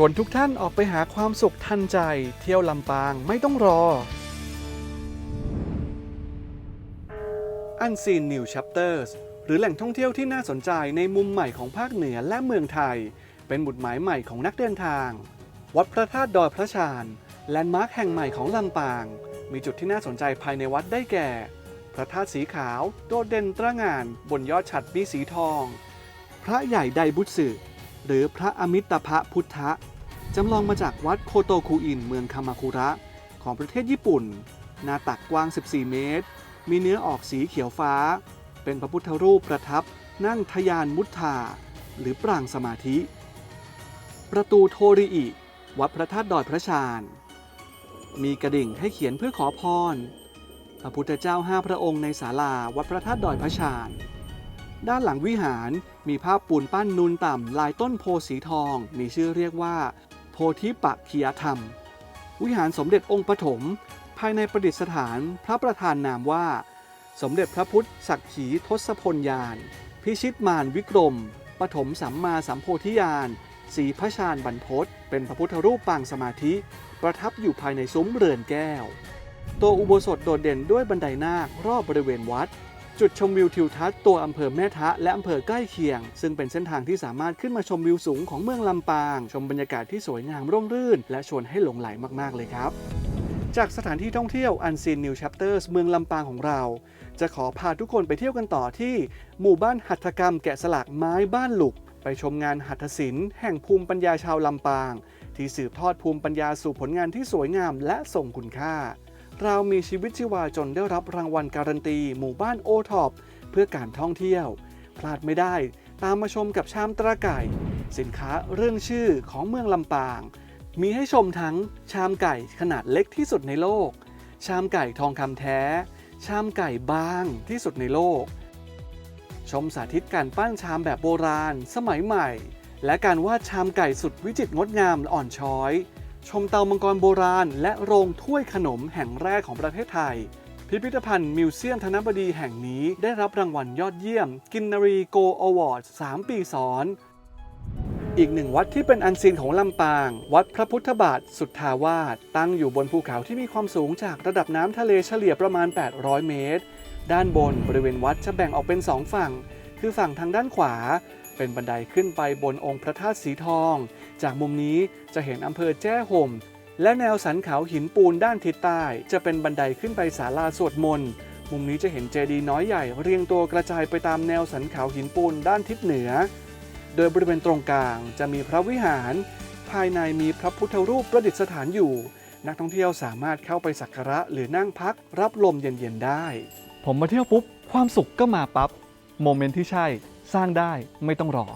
ชวนทุกท่านออกไปหาความสุขทันใจ เที่ยวลำปางไม่ต้องรอ Unseen New Chapters หรือแหล่งท่องเที่ยวที่น่าสนใจในมุมใหม่ของภาคเหนือและเมืองไทย เป็นหมุดหมายใหม่ของนักเดินทาง วัดพระธาตุดอยพระชานแลนด์มาร์คแห่งใหม่ของลำปาง มีจุดที่น่าสนใจภายในวัดได้แก่ พระธาตุสีขาว โดดเด่นตระหง่านบนยอดฉัตรมีสีทอง พระใหญ่ไดบุตสึ หรือพระอมิตภะพุทธะจำลองมาจากวัดโคโตคุอินเมืองคามาคุระของประเทศญี่ปุ่น หน้าตักกว้าง 14 เมตร มีเนื้อออกสีเขียวฟ้า เป็นพระพุทธรูปประทับนั่งทยานมุทธาหรือปรางสมาธิ ประตูโทริอิ วัดพระธาตุดอยพระชานมีกระดิ่งให้เขียนเพื่อขอพร พระพุทธเจ้าห้าพระองค์ในศาลาวัดพระธาตุดอยพระชาน ด้านหลังวิหารมีภาพปูนปั้นนูนต่ำลายต้นโพสีทอง มีชื่อเรียกว่า โพธิปักขียธรรม วิหารสมเด็จองค์ปฐมภายในประดิษฐานพระประธานนามว่า สมเด็จพระพุทธศักขีทศพลยาน พิชิตมารวิกรมปฐมสัมมาสัมโพธิญาณสีพระชาญบรรพตเป็นพระพุทธรูปปางสมาธิ ประทับอยู่ภายในซุ้มเรือนแก้ว ตัวอุโบสถโดดเด่นด้วยบันไดนาครอบบริเวณวัด จุดชมวิวทิวทัศน์ตัวอำเภอแม่ทะและอำเภอใกล้เคียง ซึ่งเป็นเส้นทางที่สามารถขึ้นมาชมวิวสูงของเมืองลำปาง ชมบรรยากาศที่สวยงามร่มรื่น และชวนให้หลงไหลมากๆเลยครับ จากสถานที่ท่องเที่ยว Unseen New Chapters เมืองลำปางของเรา จะขอพาทุกคนไปเที่ยวกันต่อที่ หมู่บ้านหัตถกรรมแกะสลักไม้บ้านหลุก ไปชมงานหัตถศิลป์แห่งภูมิปัญญาชาวลำปาง ที่สืบทอดภูมิปัญญาสู่ผลงานที่สวยงามและทรงคุณค่า เรามีชีวิตชีวาจนได้รับรางวัลการันตี หมู่บ้านโอท็อปเพื่อการท่องเที่ยว พลาดไม่ได้ตามมาชมกับชามตราไก่ สินค้าเรื่องชื่อของเมืองลำปาง มีให้ชมทั้งชามไก่ขนาดเล็กที่สุดในโลก ชามไก่ทองคำแท้ ชามไก่บางที่สุดในโลก ชมสาธิตการปั้นชามแบบโบราณ สมัยใหม่ และการวาดชามไก่สุดวิจิตรงดงามอ่อนช้อย ชมเตามังกรโบราณ และโรงถ้วยขนมแห่งแรกของประเทศไทย พิพิธภัณฑ์มิวเซียมธนบดีแห่งนี้ได้รับรางวัลยอดเยี่ยม กินนารีโกอวอร์ด 3 ปีซ้อน อีกหนึ่งวัดที่เป็นอันซีนของลำปาง วัดพระพุทธบาทสุทธาวาสตั้งอยู่บนภูเขาที่มีความสูงจากระดับน้ำทะเลเฉลี่ยประมาณ 800 เมตร ด้านบนบริเวณวัดจะแบ่งออกเป็นสองฝั่ง คือฝั่งทางด้านขวา เป็นบันไดขึ้นไปบนองค์พระธาตุสีทอง จากมุมนี้จะเห็นอำเภอแจ้ห่ม และแนวสันเขาหินปูนด้านทิศใต้ จะเป็นบันไดขึ้นไปศาลาสวดมนต์มุมนี้จะเห็นเจดีย์น้อยใหญ่เรียงตัวกระจายไปตามแนวสันเขาหินปูนด้านทิศเหนือ โดยบริเวณตรงกลางจะมีพระวิหาร ภายในมีพระพุทธรูปประดิษฐานอยู่ นักท่องเที่ยวสามารถเข้าไปสักการะหรือนั่งพักรับลมเย็นๆได้ ผมมาเที่ยวปุ๊บความสุขก็มาปับ๊บโมเมนต์ที่ใช่ สร้างได้ไม่ต้องรอ